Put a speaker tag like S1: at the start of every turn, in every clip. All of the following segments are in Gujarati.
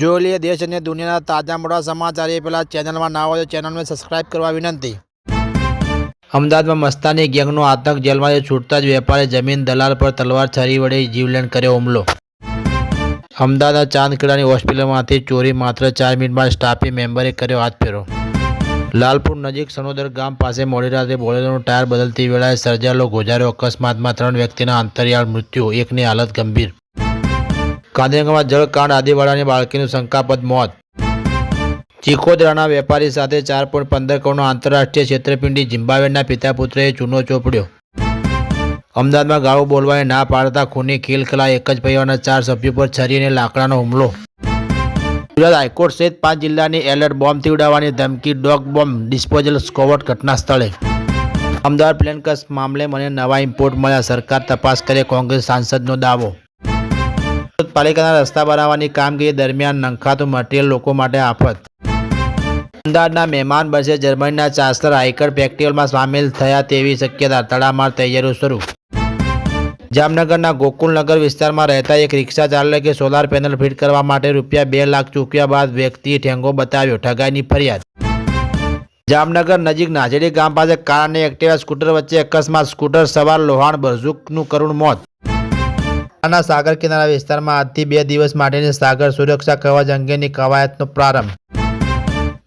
S1: લઈએ દેશ અને દુનિયાના તાજા મોટા સમાચાર. એ પહેલાં ચેનલમાં ના હોય તો ચેનલને સબસ્ક્રાઇબ કરવા વિનંતી. અમદાવાદમાં મસ્તાની ગેંગનો આતંક જેલમાંથી છૂટતા જ વેપારી જમીન દલાલ પર તલવાર છરી વડે જીવલેણ કર્યો હુમલો. અમદાવાદના ચાંદખેડાની હોસ્પિટલમાંથી ચોરી માત્ર ચાર મિનિટમાં સ્ટાફી મેમ્બરે કર્યો હાથ ફેરો. લાલપુર નજીક સનોદર ગામ પાસે મોડી રાત્રે બોલેરોનું ટાયર બદલતી વેળાએ સર્જાયેલો ગોજારો અકસ્માતમાં ત્રણ વ્યક્તિના અંતરિયાળ મૃત્યુ, એકની હાલત ગંભીર. ગાંધીનગરમાં જળકાંડ આદિવાડાની બાળકીનું શંકાપદ મોત. ચીખોદરાના વેપારી સાથે ચાર પોઈન્ટ પંદર કરોડનો આંતરરાષ્ટ્રીય છેતરપિંડી. ઝિમ્બાબ્વેના પિતા પુત્રએ ચૂનો ચોપડ્યો. અમદાવાદમાં ગાળો બોલવાને ના પાડતા ખૂની ખીલખલા એક જ પરિવારના ચાર સભ્યો પર છરીને લાકડાનો હુમલો. ગુજરાત હાઈકોર્ટ સહિત પાંચ જિલ્લાની એલર્ટ બોમ્બથી ઉડાવવાની ધમકી. ડોગ બોમ્બ ડિસ્પોઝલ સ્કોવટ ઘટના સ્થળે અમદાવાદ પ્લેન કસ મામલે મને નવા ઇમ્પોર્ટ મળ્યા. સરકાર તપાસ કરે. કોંગ્રેસ સાંસદનો દાવો. પાલિકાના રસ્તા બનાવવાની કામગીરી દરમિયાન નંખાતું મટીરિયલ લોકો માટે આફત. અમદાવાદના મહેમાન બસે જર્મનીના ચાન્સલર આયકર ફેસ્ટિવલમાં સામેલ થયા તેવી શક્યતા તડામાર તૈયારીઓ શરૂ. જામનગરના ગોકુલનગર વિસ્તારમાં રહેતા એક રિક્ષા ચાલકે સોલાર પેનલ ફિટ કરવા માટે રૂપિયા બે લાખ ચૂક્યા બાદ વ્યક્તિએ ઠેંગો બતાવ્યો, ઠગાઈની ફરિયાદ. જામનગર નજીક નાજેડી ગામ પાસે કાર અને એક્ટિવા સ્કૂટર વચ્ચે અકસ્માત, સ્કૂટર સવાર, લોહાણ બરઝુકનું કરુણ મોત. આના સાગર કિનારા વિસ્તારમાં આજથી બે દિવસ માટેની સાગર સુરક્ષા કવચ અંગેની કવાયતનો પ્રારંભ.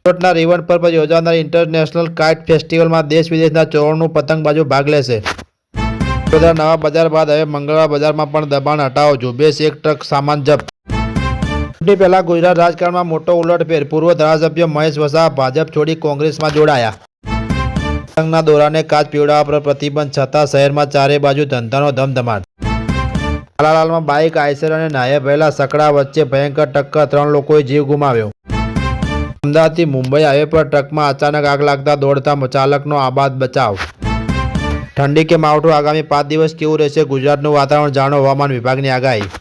S1: સુરતના રિવન પર યોજાનાર ઇન્ટરનેશનલ કાઇટ ફેસ્ટિવલમાં દેશ વિદેશના ચોરણું પતંગબાજો ભાગ લેશે. નવા બજાર બાદ હવે મંગળવાર બજારમાં પણ દબાણ હટાવો, ઝુંબેશ એક ટ્રક સામાન જપ્ત. ચૂંટણી પહેલા ગુજરાત રાજકારણમાં મોટો ઉલટફેર, પૂર્વ ધારાસભ્ય મહેશ વસાવા ભાજપ છોડી કોંગ્રેસમાં જોડાયા. પતંગના દોરાને કાચ પીવડાવવા પર પ્રતિબંધ, છતાં શહેરમાં ચારે બાજુ ધંધાનો ધમધમાટ. હાલાલાલમાં બાઇક આઈસર અને નાયબ પહેલા સકડા વચ્ચે ભયંકર ટક્કર ત્રણ લોકોએ જીવ ગુમાવ્યો. અમદાવાદથી મુંબઈ હાઈવે પર ટ્રકમાં અચાનક આગ લાગતા દોડતા ચાલકનો આબાદ બચાવ. ઠંડી કે માવઠું આગામી પાંચ દિવસ કેવું રહેશે ગુજરાતનું વાતાવરણ જાણો હવામાન વિભાગની આગાહી.